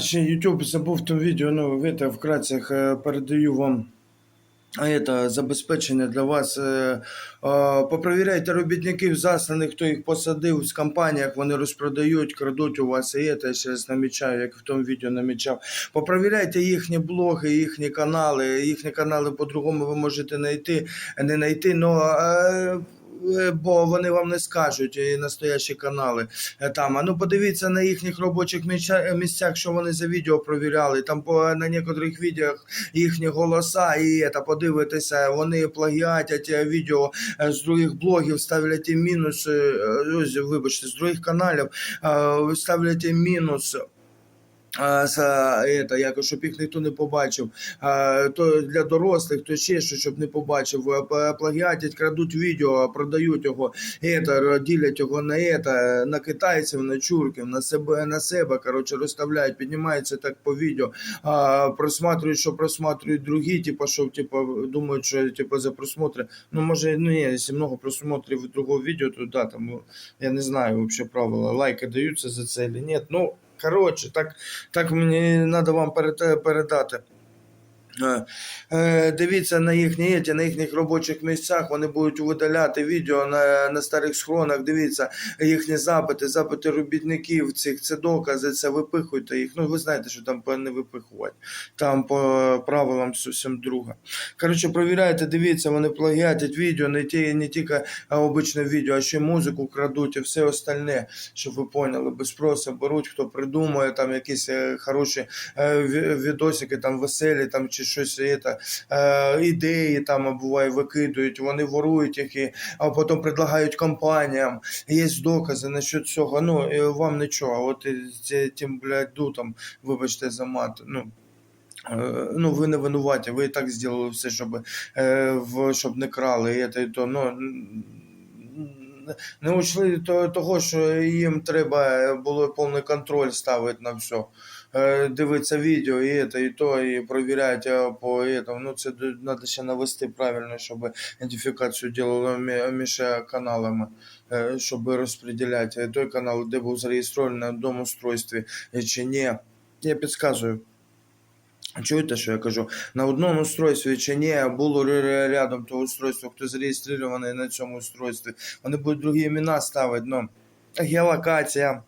Ще YouTube забув в тому відео, ну, это, вкратце е, передаю вам а это, забезпечення для вас. Е, е, попровіряйте робітників засланих, хто їх посадив в компаніях, вони розпродають, крадуть у вас. І це я ще раз намічаю, як в тому відео намічав. Попровіряйте їхні блоги, їхні канали. Їхні канали по-другому ви можете знайти, не знайти, но, е, е, бо вони вам не скажуть і настоящі канали е, там. А ну подивіться на їхніх робочих місцях, що вони за відео провіряли. Там по на некоторих відео їхні голоса, і це, подивитися, вони плагіатять е, відео е, з других блогів, ставлять їм мінус, е, вибачте, з других каналів е, ставлять їм мінус е, За это, якось, щоб їх ніхто не побачив, Е, то для дорослих, то ще що, щоб не побачив, Е, п- плагіатять, крадуть відео, продають його, это, ділять його на это, на китайців, на чурків, на себе, на себе, коротше, розставляють, піднімаються так по відео, а, просматривают, что просматривают другие, типа, что, типа, думают, что, типа, за просмотры. Ну, может, ну, не, если много просмотров другого видео, то да, там, ну, я не знаю вообще правила, лайки даются за це или нет. Ну, короче, так, так мені надо вам перед- передати. Е, е, Дивіться на їхні на їхніх робочих місцях. Вони будуть видаляти відео на, на старих схронах. Дивіться їхні запити, запити робітників цих. Це докази, це випихуйте їх. Ну ви знаєте, що там не випихувати. Там по правилам зовсім друга. Коротше, провіряйте, дивіться, вони плагіатять відео, не ті, не тільки обичне відео, а ще музику крадуть і все остальне, щоб ви поняли. Без спросу беруть, хто придумує там якісь е, хороші відосики, там веселі, там чи щось це, е, ідеї там буває викидують, вони ворують їх, і, а потім предлагають компаніям. Є докази насчет цього. Ну вам нічого. От тим, блядь, дутом, вибачте за мат. Ну. е, Ну, ви не винуваті, ви і так зробили все, щоб, е, щоб не крали. І то, ну, не учли то- того, що їм треба було повний контроль ставити на все. Е, Дивитися відео, і це, і то, і провіряти е, по этому. Ну, це треба ще навести правильно, щоб ідентифікацію мі- між каналами, е, щоб розподіляти той канал, де був зареєстрований на одному устройстві е, чи ні. Я підказую. Чуєте, що я кажу? На одному устройстві чи ні, було рядом того устройства, хто зареєстрований на цьому устройстві. Вони будуть другі імена ставити, ну, геолокація.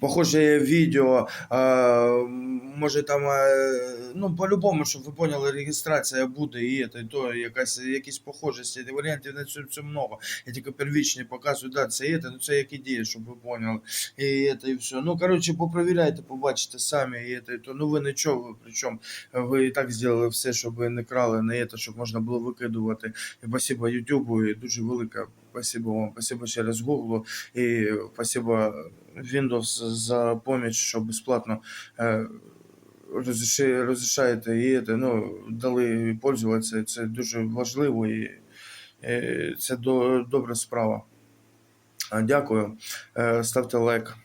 Похоже відео, може там, ну, по-любому, щоб ви поняли, реєстрація буде і це, і то, якась, якісь похожості, варіантів на цю, цю много. Я тільки первічні показую, да, це і ну це як ідея, щоб ви поняли. І це, і все. Ну, коротше, попровіряйте, побачите самі, і це, і то, ну ви нічого, причому ви і так зробили все, щоб не крали на це, щоб можна було викидувати. І спасибо Ютубу, дуже велике спасибо вам, спасибо через Google і спасибо Windows за поміч, що безплатно е, розрішаєте і ну, дали пользуватися. Це дуже важливо і це до, добра справа. Дякую. Е, Ставте лайк.